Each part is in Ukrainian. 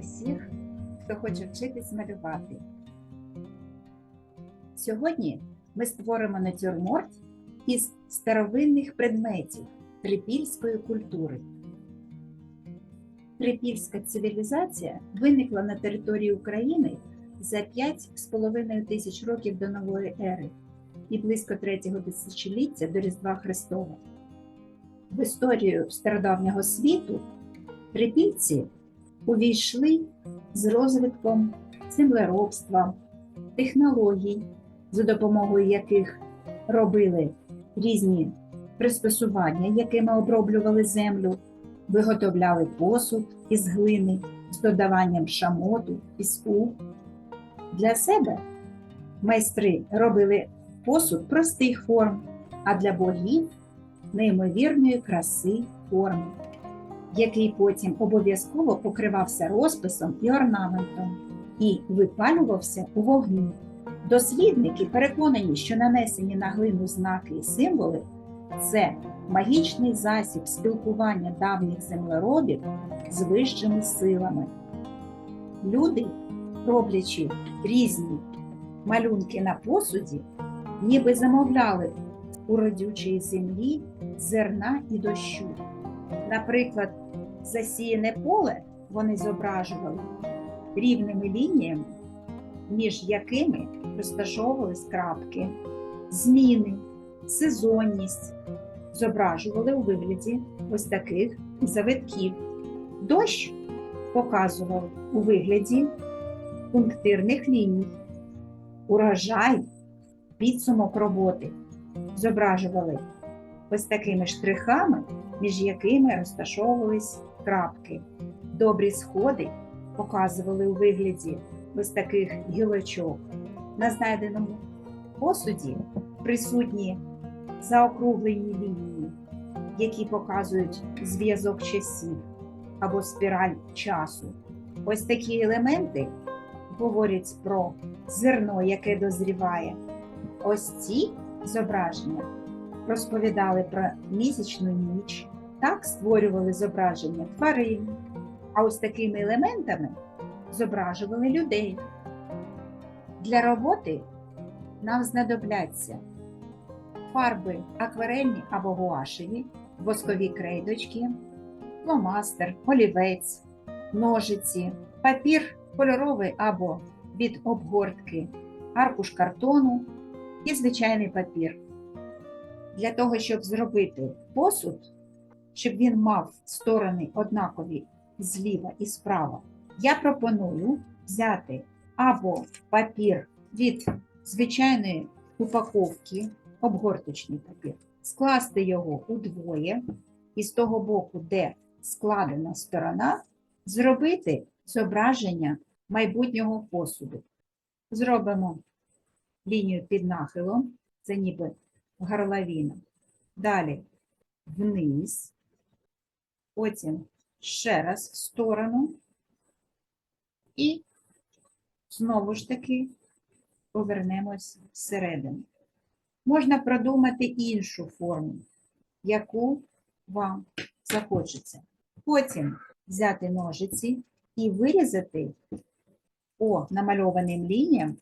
Всіх, хто хоче вчитись малювати. Сьогодні ми створимо натюрморт із старовинних предметів трипільської культури. Трипільська цивілізація виникла на території України за 5,5 тисяч років до нової ери і близько третього тисячоліття до Різдва Христова. В історію стародавнього світу трипільці увійшли з розвитком землеробства, технологій, за допомогою яких робили різні пристосування, якими оброблювали землю, виготовляли посуд із глини з додаванням шамоту, піску. Для себе майстри робили посуд простих форм, а для богів неймовірної краси форми який потім обов'язково покривався розписом і орнаментом і випалювався у вогні. Дослідники переконані, що нанесені на глину знаки і символи це магічний засіб спілкування давніх землеробів з вищими силами. Люди, роблячи різні малюнки на посуді, ніби замовляли у родючої землі зерна і дощу. Наприклад, засіяне поле вони зображували рівними лініями, між якими розташовувались крапки, зміни, сезонність зображували у вигляді ось таких завитків. Дощ показував у вигляді пунктирних ліній, урожай, підсумок роботи зображували ось такими штрихами між якими розташовувались крапки. Добрі сходи показували у вигляді ось таких гілочок. На знайденому посуді присутні заокруглені лінії, які показують зв'язок часів або спіраль часу. Ось такі елементи говорять про зерно, яке дозріває. Ось ці зображення розповідали про місячну ніч, так створювали зображення тварин, а ось такими елементами зображували людей. Для роботи нам знадобляться фарби акварельні або гуашеві, воскові крейдочки, фломастер, олівець, ножиці, папір кольоровий або від обгортки, аркуш картону і звичайний папір. Для того, щоб зробити посуд, щоб він мав сторони однакові зліва і справа, я пропоную взяти або папір від звичайної упаковки, обгорточний папір, скласти його удвоє, і з того боку, де складена сторона, зробити зображення майбутнього посуду. Зробимо лінію під нахилом, це ніби горловина. Далі вниз, потім ще раз в сторону і знову ж таки повернемось всередину. Можна продумати іншу форму, яку вам захочеться. Потім взяти ножиці і вирізати по намальованим лініям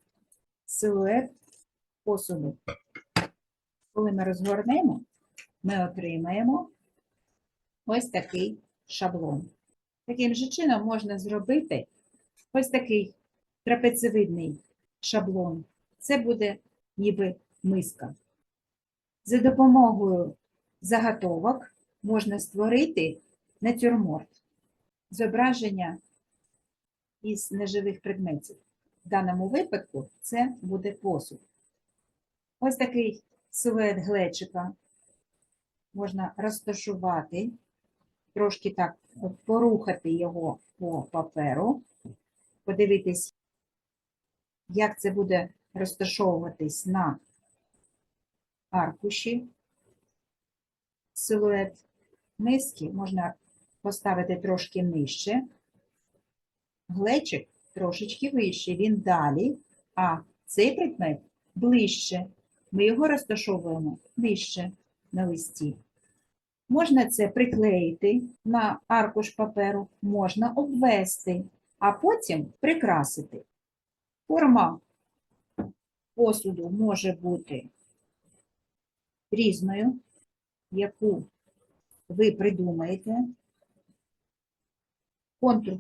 силует посуду. Коли ми розгорнемо, ми отримаємо ось такий шаблон. Таким же чином можна зробити ось такий трапецевидний шаблон. Це буде ніби миска. За допомогою заготовок можна створити натюрморт, зображення із неживих предметів. В даному випадку це буде посуд. Ось такий силует глечика можна розташувати, трошки так порухати його по паперу, подивитись, як це буде розташовуватись на аркуші. Силует миски можна поставити трошки нижче, глечик трошечки вище, він далі, а цей предмет ближче. Ми його розташовуємо нижче на листі. Можна це приклеїти на аркуш паперу, можна обвести а потім прикрасити. Форма посуду може бути різною, яку ви придумаєте. Контур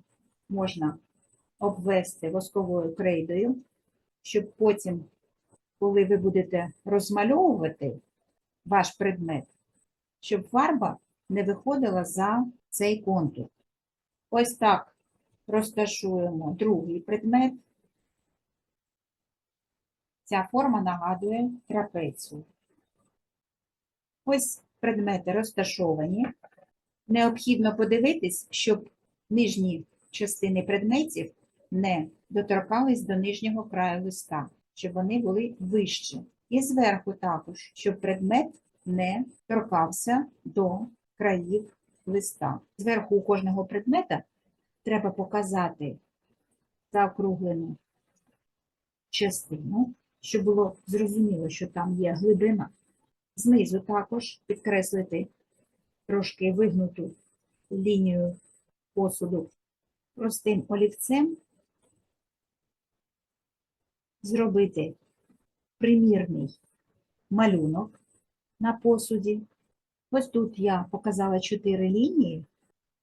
можна обвести восковою крейдою, щоб потім, коли ви будете розмальовувати ваш предмет, щоб фарба не виходила за цей контур. Ось так розташуємо другий предмет. Ця форма нагадує трапецію. Ось предмети розташовані. Необхідно подивитись, щоб нижні частини предметів не доторкались до нижнього краю листа, щоб вони були вищі. І зверху також, щоб предмет не торкався до країв листа. Зверху у кожного предмета треба показати заокруглену частину, щоб було зрозуміло, що там є глибина. Знизу також підкреслити трошки вигнуту лінію посуду простим олівцем, зробити примірний малюнок на посуді. Ось тут я показала чотири лінії,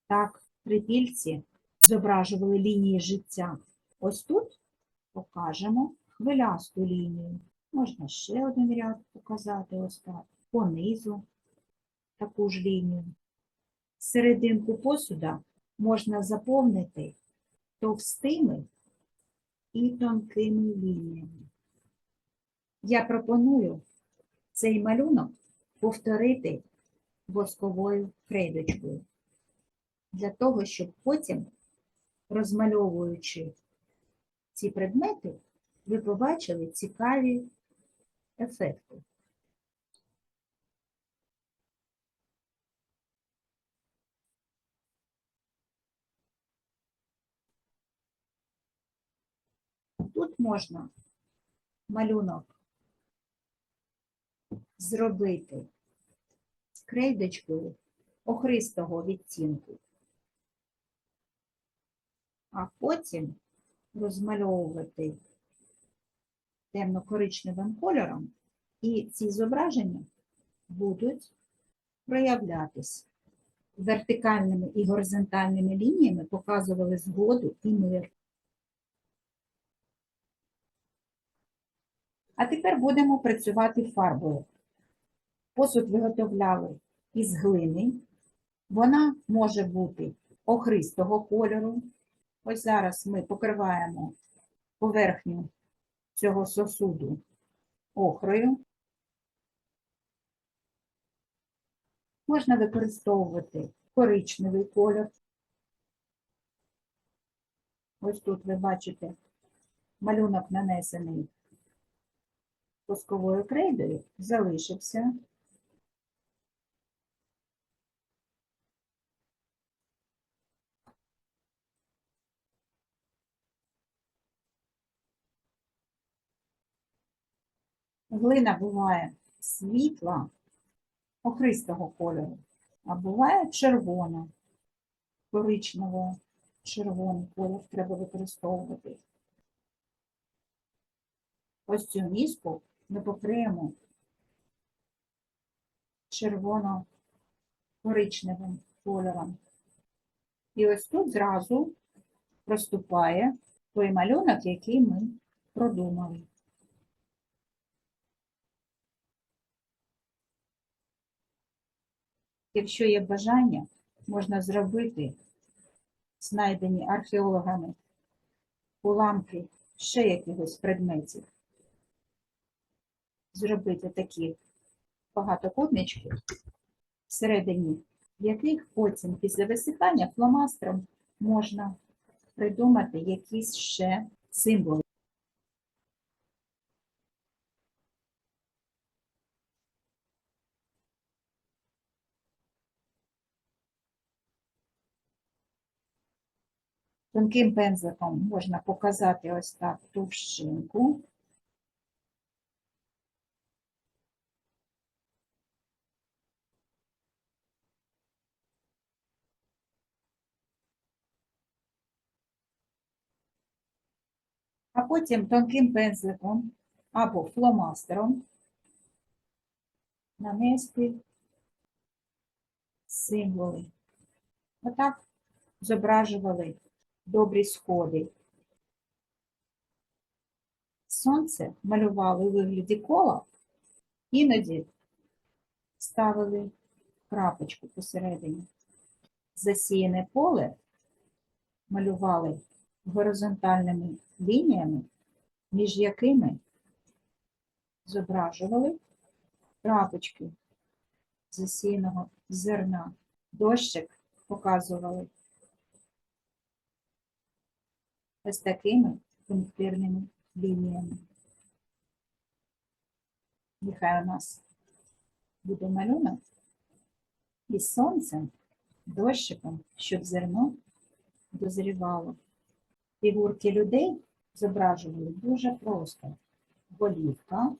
так, трипільці зображували лінії життя. Ось тут покажемо хвилясту лінію. Можна ще один ряд показати ось так. Понизу таку ж лінію. Серединку посуда можна заповнити товстими і тонкими лініями. Я пропоную цей малюнок повторити восковою крейдочкою, для того, щоб потім, розмальовуючи ці предмети, ви побачили цікаві ефекти. Тут можна малюнок зробити крейдочкою охристого відтінку, а потім розмальовувати темно-коричневим кольором, і ці зображення будуть проявлятись. Вертикальними і горизонтальними лініями показували згоду і мир. А тепер будемо працювати фарбою. Посуд виготовляли із глини. Вона може бути охристого кольору. Ось зараз ми покриваємо поверхню цього сосуду охрою. Можна використовувати коричневий кольор. Ось тут ви бачите малюнок нанесений восковою крейдою, залишився. Глина буває світла, охристого кольору, а буває червона, коричневого, червоний колір треба використовувати. Ось цю міску ми покриємо червоно-коричневим кольором. І ось тут зразу проступає той малюнок, який ми продумали. Якщо є бажання, можна зробити знайдені археологами уламки ще якихось предметів. Зробити такі багатокутнички, всередині яких потім після висихання фломастером можна придумати якісь ще символи. Тонким пензликом можна показати ось так товщинку. потім тонким пензликом або фломастером нанести символи. Отак зображували добрі сходи. Сонце малювали у вигляді кола, іноді ставили крапочку посередині. Засіяне поле малювали горизонтальними лініями, між якими зображували крапочки засіяного зерна. Дощик показували ось такими пунктирними лініями. Нехай у нас буде малюнок із сонцем, дощиком, щоб зерно дозрівало. Фігурки людей зображували дуже просто. Голівка,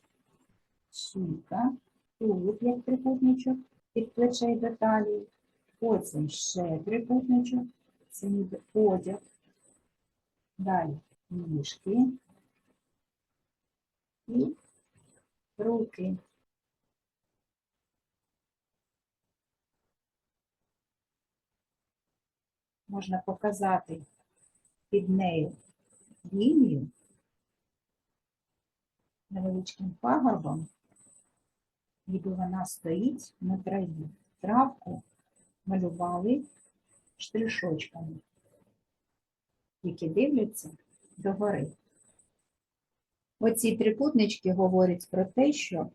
шийка, тулуб як трикутничок від плечей до талії, потім ще трикутничок, це ніби одяг. Далі ніжки і руки. Можна показати під нею лінію невеличким пагорбом, ніби вона стоїть на траві. Травку малювали штришочками, які дивляться догори. Оці трикутнички говорять про те, що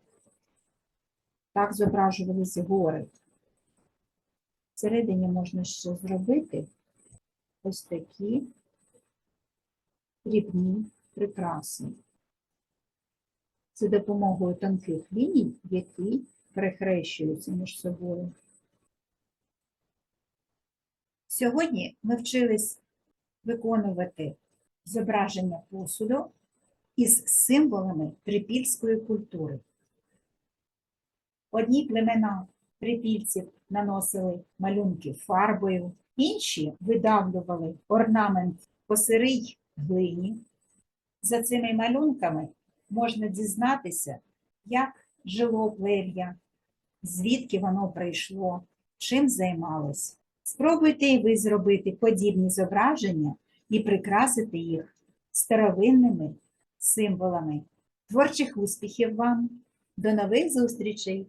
так зображувались гори. Всередині можна ще зробити ось такі дрібні прикраси. За допомогою тонких ліній, які перехрещуються між собою. Сьогодні ми вчились виконувати зображення посуду із символами трипільської культури. Одні племена трипільців наносили малюнки фарбою, інші видавлювали орнамент по сирій глині. За цими малюнками можна дізнатися, як жило плем'я, звідки воно прийшло, чим займалось. Спробуйте і ви зробити подібні зображення і прикрасити їх старовинними символами. Творчих успіхів вам! До нових зустрічей!